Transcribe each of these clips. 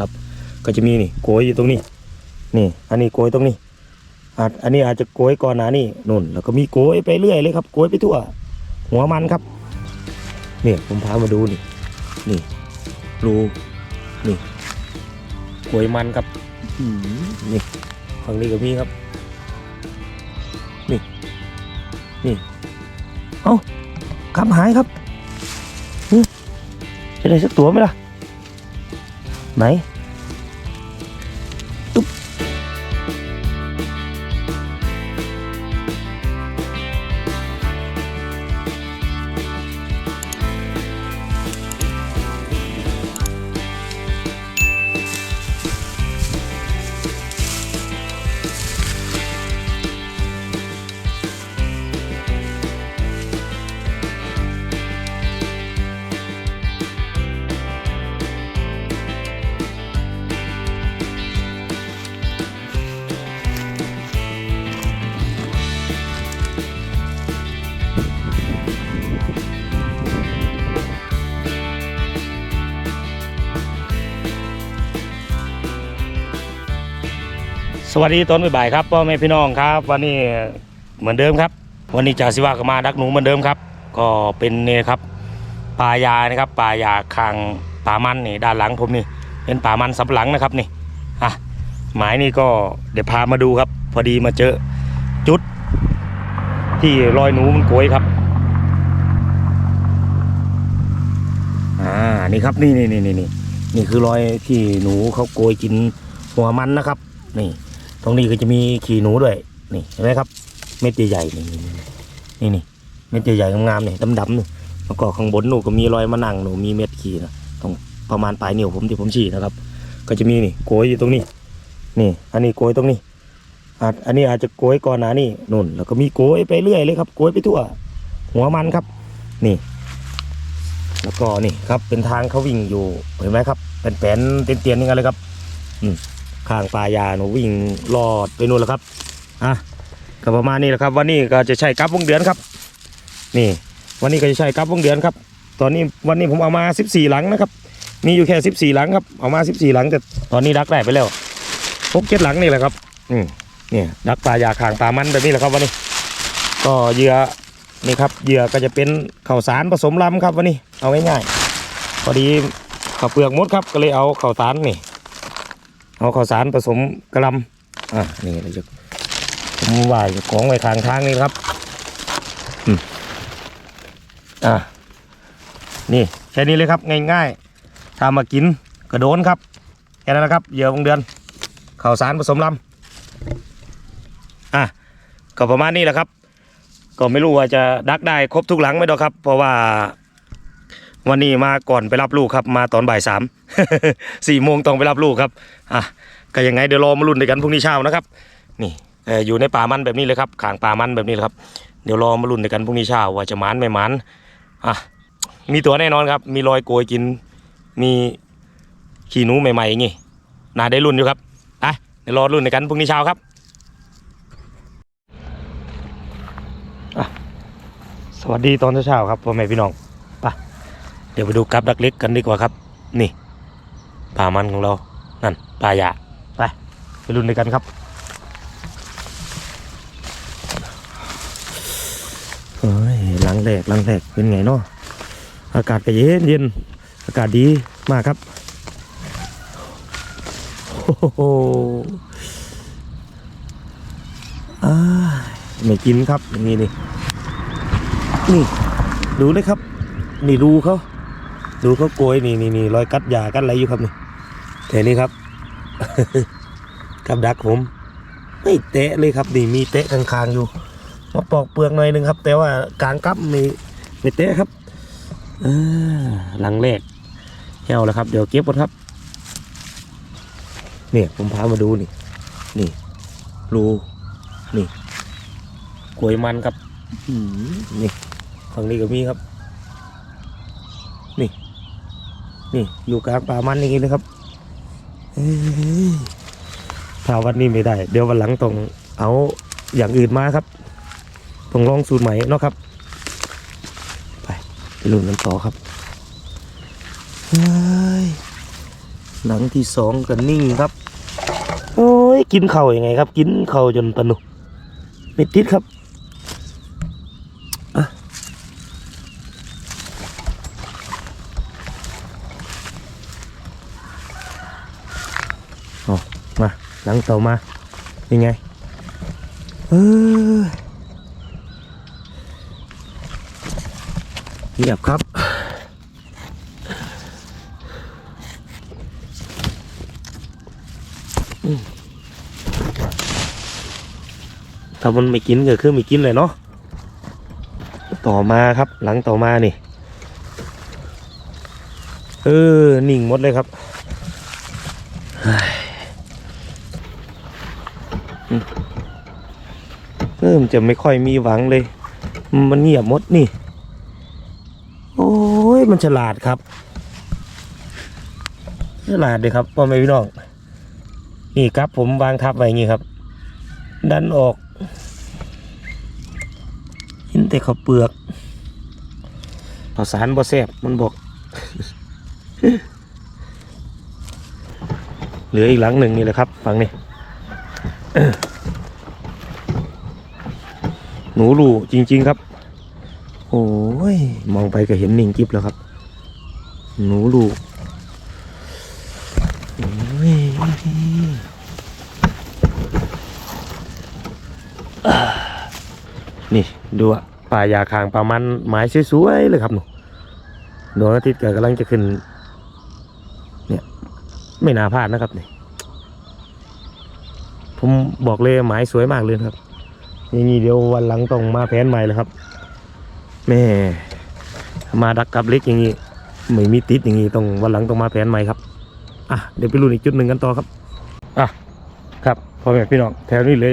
ครับ ก็จะมีนี่โกยอยู่ตรงนี้ นี่ อันนี้โกยตรงนี้อาจอันนี้อาจจะโกยก่อนหนานี่นุ่น แล้วก็มีโกยไปเรื่อยเลยครับโกยไปทั่ว หัวมันครับนี่ผมพามาดูนี่ นี่รูนี่โกยมันครับนี่ฝั่งนี้ก็มีครับ นี่ นี่เอ้าคำหายครับจะได้สักตัวไหมล่ะ ไหน สวัสดีตอนบ่ายครับพ่อแม่พี่น้องครับ วันนี้เหมือนเดิมครับ วันนี้จ่าสิวาก็มาดักหนูเหมือนเดิมครับ ก็เป็นนี่ครับป่ายานะครับป่ายาคางป่ามันนี่ด้านหลังผมนี่ เป็นป่ามันสับหลังนะครับนี่อะหมายนี่ก็เดี๋ยวพามาดูครับ พอดีมาเจอจุด ที่รอยหนูมันโกยครับอ่านี่ครับนี่นี่นี่นี่นี่นี่คือรอยที่หนูเขาโกยกินหัวมันนะครับ นี่ ตรงนี้ก็จะมีขี่หนูด้วย นี่เห็นไหมครับ เม็ดใหญ่ๆนี่นี่นี่เม็ดใหญ่ๆงามๆนี่ดำๆนี่แล้วก็ข้างบนหนูก็มีรอยมะนังหนูมีเม็ดขี่นะตรงประมาณปลายนิ้วผมที่ผมฉี่นะครับ ก็จะมีนี่โกยอยู่ตรงนี้ นี่ อันนี้โกยตรงนี้อาจอันนี้อาจจะโกยก่อนนานี่นุ่น แล้วก็มีโกยไปเรื่อยเลยครับโกยไปทั่ว หัวมันครับ นี่ แล้วก็นี่ครับเป็นทางเขาวิ่งอยู่เห็นไหมครับเป็นแผนเตียนๆนี่กันเลยครับ อืม ข้างปลายาหนูวิ่งลอดไปนู่นแล้วครับอะก็ประมาณนี้แหละครับ วันนี้ก็จะใช้กับวงเดือนครับ นี่ วันนี้ก็จะใช้กับวงเดือนครับ ตอนนี้วันนี้ผมเอามา 14 หลังนะครับ มีอยู่แค่ 14 หลังครับเอามา 14 หลังแต่ตอนนี้ดักได้ไปแล้วพกเจ็ดหลังนี่แหละครับ อืมเนี่ยดักปลายาข้างปลามันแบบนี้แหละครับวันนี้ ก็เหยื่อนี่ครับเหยื่อก็จะเป็นข้าวสารผสมลำครับวันนี้เอาง่ายๆพอดีข้าวเปลือกมดครับก็เลยเอาข้าวสารนี่ เอาข้าวสารผสมกระลำอะนี่เราจะผมว่าจะของไว้ข้างทางนี่ครับอืมอะนี่แค่นี้เลยครับ ง่ายๆถ้ามากินกระโดนครับแค่นั้นนะครับเหยื่อวงเดือนข้าวสารผสมลำอะก็ประมาณนี้แหละครับ ก็ไม่รู้ว่าจะดักได้ครบทุกหลังไหมดอกครับ เพราะว่า วันนี้มาก่อนไปรับลูกครับ มาตอนบ่ายสามสี่โมงต้องไปรับลูกครับอะก็ยังไงเดี๋ยวรอมาลุ้นด้วยกันพรุ่งนี้เช้านะครับ นี่อยู่ในป่ามันแบบนี้เลยครับขางป่ามันแบบนี้เลยครับเดี๋ยวรอมาลุ้นด้วยกันพรุ่งนี้เช้าว่าจะมันไม่หมันอะมีตัวแน่นอนครับ มีรอยโกยกิน มีขี้หนูใหม่ๆอย่างงี้น่าได้ลุ้นอยู่ครับไปเดี๋ยวรอลุ้นด้วยกันพรุ่งนี้เช้าครับอะสวัสดีตอนเช้าๆครับพ่อแม่พี่น้อง เดี๋ยวไปดูกับดักเล็กกันดีกว่าครับ นี่ป่ามันของเรา นั่นป่าหยาไปไปรุ่นด้วยกันครับเฮ้ยหลังแรกหลังแรกเป็นไงเนาะอากาศก็เย็นเย็นอากาศดีมากครับโอ้โหอ้าไม่กินครับอย่างนี้นี่นี่ดูเลยครับ นี่รูเขา ดูเขาโกยนี่นี่นี่รอยกัดยากัดอะไรอยู่ครับนี่แค่นี้ครับ กับดักผม ไม่เตะเลยครับนี่มีเตะคางๆอยู่ มาปอกเปลือกหน่อยหนึงครับ แต่ว่ากลางกับไม่ไม่เตะครับอหลังแรกเหี่ยวแล้วครับ เดี๋ยวเก็บก่อนครับ เนี่ยผมพามาดูนี่ นี่รูนี่กลวยมันครับนี่ฝั่งนี้ก็มีครับ นี่ อยู่กลางป่ามันอย่างนี้เลยครับถ้าวันนี้ไม่ได้ เดี๋ยววันหลังต้องเอาอย่างอื่นมาครับต้องลองสูตรใหม่เนาะครับ ไปไปลุ้นกันต่อครับเฮ้ยหลังที่สองก็นิ่งครับ โอ้ยกินเข่ายังไงครับ กินเข่าจนปนุไม่ติดครับอะอ๋อมา หลังต่ามายังไงเออเงียบครับ ถ้ามันไม่กินก็คือไม่กินเลยเนาะ ต่อมาครับ หลังต่อมานี่ เออ นิ่งหมดเลยครับ เริ่มจะไม่ค่อยมีหวังเลย มันเงียบมดนี่ โอ้ยมันฉลาดครับ ฉลาดเลยครับพ่อแม่พี่น้อง นี่ครับผมวางทับไว้อย่างนี้ครับ ดันออกเห็นแต่ข้าเปลือกข้าวสารบ่แซบมันบอก เหลืออีกหลังหนึ่งนี่แหละครับฟังนี่ หนูรูจริง ๆ ครับ โอ้ย มองไปก็เห็นนิ่งกิ๊บแล้วครับ หนูรูโอ้ยนี่ดูอะป่ายาคางปลามันไม้สวยๆเลยครับหนูดวงอาทิตย์ก็กำลังจะขึ้น เนี่ย ไม่น่าพลาดนะครับเนี่ย ผมบอกเลยไม้สวยมากเลยครับ อย่างนี้เดี๋ยววันหลังต้องมาแผนใหม่เลยครับ แม่มาดักกับเล็กอย่างนี้ไม่มีติดอย่างนี้ต้องวันหลังต้องมาแผนใหม่ครับอะเดี๋ยวไปลุ้นอีกจุดหนึ่งกันต่อครับอะครับพ่อแม่พี่น้องแถวนี้เลย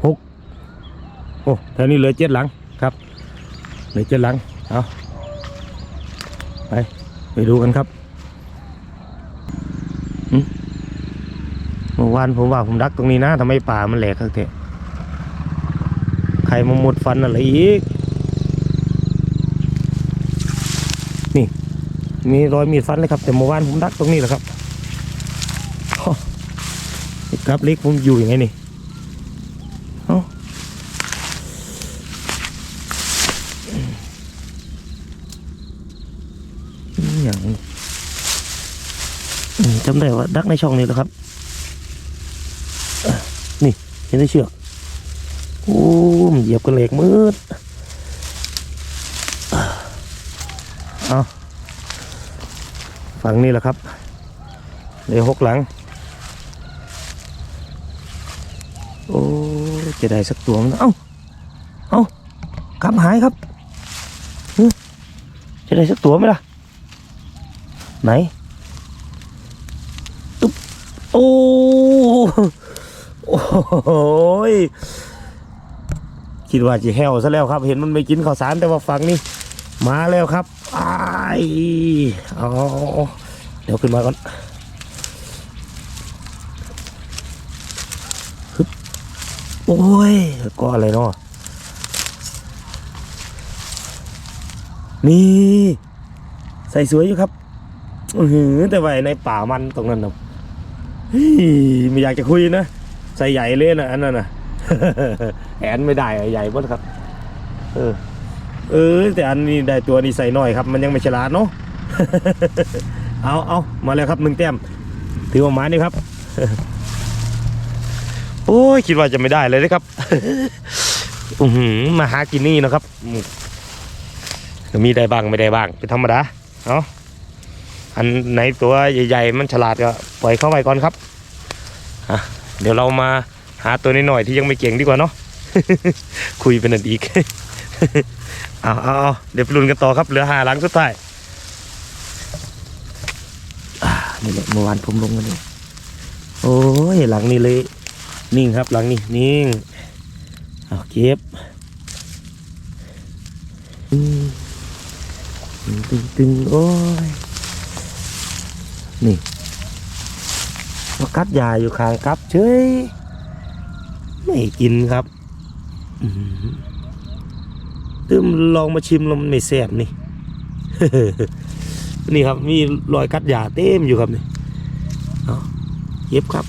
โอ้แถวนี้เลือเจ็ดหลังครับเหลือเจ็ดหลังเอาไปไปดูกันครับหึ เมื่อวานผมว่าผมดักตรงนี้นะทำไมป่ามันแหลกข้างเทะใครมาหมดฟันอะไรอีก นี่ มีรอยมีดฟันเลยครับ แต่เมื่อวานผมดักตรงนี้แหละครับครับเล็กผมอยู่ยังไงนี่อหย่างจำได้ว่าดักในช่องนี้แหละครับ เห็นได้เชือกโอ้มเหยียบกันเหล็กมืดเอาฝั่งนี้แหละครับเดี๋ยวหกหลัง โอ้จะได้สักตัวมั้งเอ้าเอ้ากำหายครับจะได้สักตัวไหมล่ะ ไหนตุ๊บโอ้ โหยคิดว่าจะแห้วซะแล้วครับ เห็นมันไม่กินข้าวสารแต่ว่าฝั่งนี้มาแล้วครับไอ้ายเอาเดี๋ยวขึ้นมาก่อนฮึบโอ้ยก็อะไรเนาะนี่ใส่สวยอยู่ครับอือหือแต่ว่าในป่ามันตรงนั้นนะเฮ้ยไม่อยากจะคุยนะ ใส่ใหญ่เลยนะอันนั้นนะแอนไม่ได้ใหญ่หมดครับ เออ เออ แต่อันนี้ได้ตัวนี้ใส่น้อยครับ มันยังไม่ฉลาดเนาะเอาเอามาแล้วครับหนึ่งแต้มถือว่าม้นี่ครับ โอ้ยคิดว่าจะไม่ได้เลยนะครับอือหือมาหากินนี่นะครับมีได้บ้างไม่ได้บ้างเป็นธรรมดาเอาอันไหนตัวใหญ่ๆมันฉลาดก็ปล่อยเข้าไปก่อนครับอะ เดี๋ยวเรามาหาตัวน้อยๆที่ยังไม่เก่งดีกว่าเนาะคุยเป็นอันอีกเอาเอาเอาเดี๋ยวไปลุ้นกันต่อครับเหลือหาหลังสุดท้ายนี่แหละเมื่อวานผมลงมาเนี่ยโอ้ยหลังนี้เลย นิ่งครับหลังนี้นิ่งเอาเก็บตึงตึงโอ้ยนี่ มากัดยาอยู่ข้างกับเฉยไม่กินครับตืมลองมาชิมแลวมันไม่แซ่บนี่นี่ครับมีรอยกัดหญ้าเต็มอยู่ครับนี่เอาเย็บครับ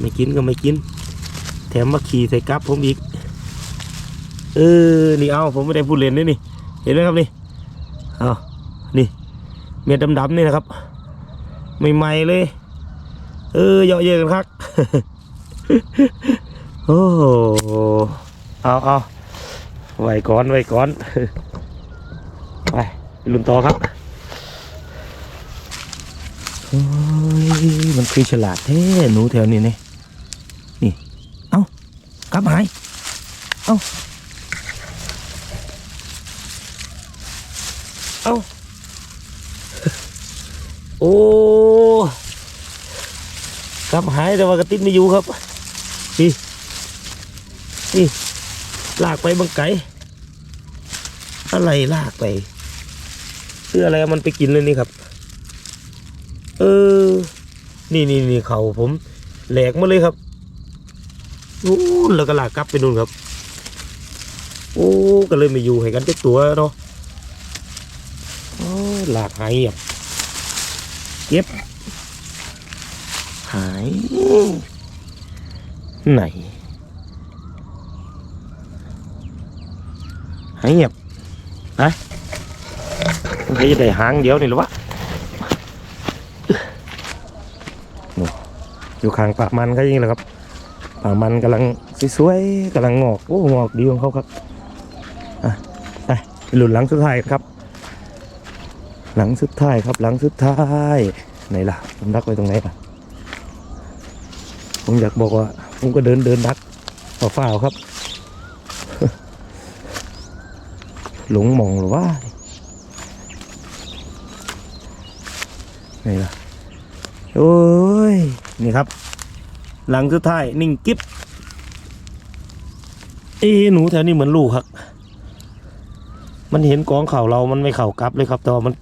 ไม่กินก็ไม่กิน แถมมาขี่ใส่กับผมอีก เออ นี่เอาผมไม่ได้พูดเล่นด้วยนี่ เห็นไหมครับนี่ เอานี่ เม็ดดำๆนี่นะครับ ใหม่ๆเลย เออเยอะเยอะกันครับโอ้เอาเอาไว้ก่อนไว้ก่อนไปไปลุนต่อครับโอ้ยมันคือฉลาดแท้หนูแถวนี้นี่นี่ เอากลับหาย เอาเอาโอ้ กลับหายแต่ว่ากระติดไม่อยู่ครับนี่นี่ลากไปบังไก่อะไรลากไปเสื้ออะไรมันไปกินเลยนี่ครับ เออ นี่นี่นี่เขาผมแหลกมาเลยครับนู่นแล้วก็ลากกลับไปนู่นครับ โอ้ก็เลยไม่อยู่ให้กันเจ็ตัวเนาะโอ้ลากหายเหียบเก็บาย ไหนหายเงียบนะมันจะได้หางเดียวนี่หรือวะอยู่ข้างปากมันก็ยิ่งเลยครับปากมันกำลังสวยๆกำลังงอกโอ้งอกดีของเขาครับอะไปหลุนหลังสุดท้ายครับ หลังสุดท้ายครับหลังสุดท้ายไหนล่ะผมดักไว้ตรงไหนล่ะ ผมอยากบอกว่า ผมก็เดินเดินดักเฝ้าครับ หลงมองหรือว่าไงล่ะโอ้ย นี่ครับ หลังสุดท้ายนิ่งกิ๊บเอ้หนูแถวนี้เหมือนลูกครับ มันเห็นกองเข่าเรามันไม่เข่ากลับเลยครับ แต่ว่ามัน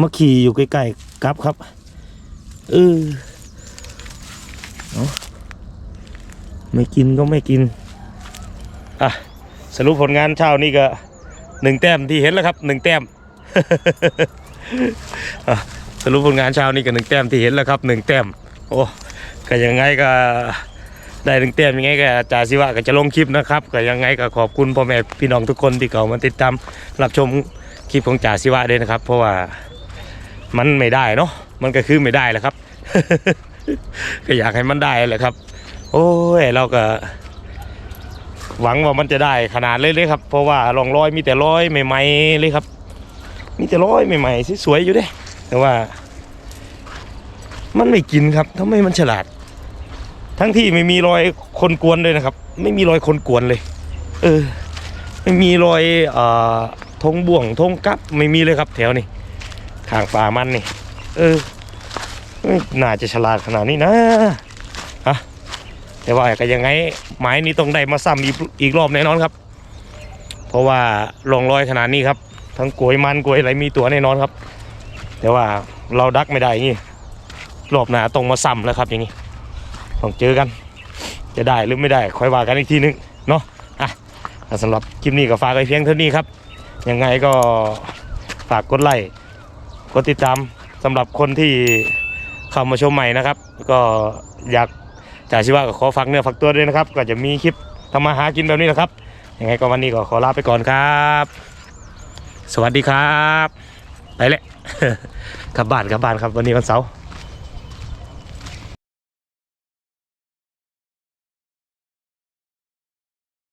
มาขี่อยู่ใกล้ๆกลับครับ เออ ไม่กินก็ไม่กิน อะ สรุปผลงานเช้านี่ก็หนึ่งแต้มที่เห็นแล้วครับหนึ่งแต้มอะสรุปผลงานเช้านี่ก็หนึ่งแต้มที่เห็นแล้วครับหนึ่งแต้มโอ้ก็ยังไงก็ได้หนึ่งแต้มยังไงก็จ่าสิวะก็จะลงคลิปนะครับก็ยังไงก็ขอบคุณพ่อแม่พี่น้องทุกคนที่เข้ามาติดตามรับชมคลิปของจ่าสิวะด้วยนะครับ เพราะว่ามันไม่ได้เนาะมันก็คือไม่ได้แหละครับ ก็อยากให้มันได้แหละครับ โอ้ยเราก็ หวังว่ามันจะได้ขนาดเลยเลยครับ เพราะว่าลองร้อยมีแต่ร้อยใหม่ๆเลยครับ มีแต่ร้อยใหม่ๆสวยๆอยู่เด้ แต่ว่า มันไม่กินครับทำไมมันฉลาด ทั้งที่ไม่มีรอยคนกวนเลยนะครับ ไม่มีรอยคนกวนเลย เออ ไม่มีรอยเอ่อธงบ่วงธงกับไม่มีเลยครับ แถวนี้ทางป่ามันนี่ เออน่าจะฉลาดขนาดนี้นะ แต่ว่าก็ยังไงไม้นี้ต้องได้มาซ้ำอีกอีกรอบแน่นอนครับ เพราะว่าลองรอยขนาดนี้ครับ ทั้งกลวยมันกลวยอะไรมีตัวแน่นอนครับ แต่ว่าเราดักไม่ได้อย่างงี้รอบหน้าต้องมาซ้ำแล้วครับ อย่างนี้ต้องเจอกัน จะได้หรือไม่ได้ค่อยว่ากันอีกทีนึงเนาะอะสำหรับคลิปนี้ก็ฝากไว้เพียงเท่านี้ครับยังไงก็ฝากกดไลค์กดติดตามสำหรับคนที่เข้ามาชมใหม่นะครับ ก็อยาก จ่าชิวะก็ขอฝากเนื้อฝากตัวด้วยนะครับ ก็จะมีคลิปทำมาหากินแบบนี้แหละครับ ยังไงก็วันนี้ก็ขอลาไปก่อนครับ สวัสดีครับ ไปเลยกลับบ้านกลับบ้านครับวันนี้วันเสาร์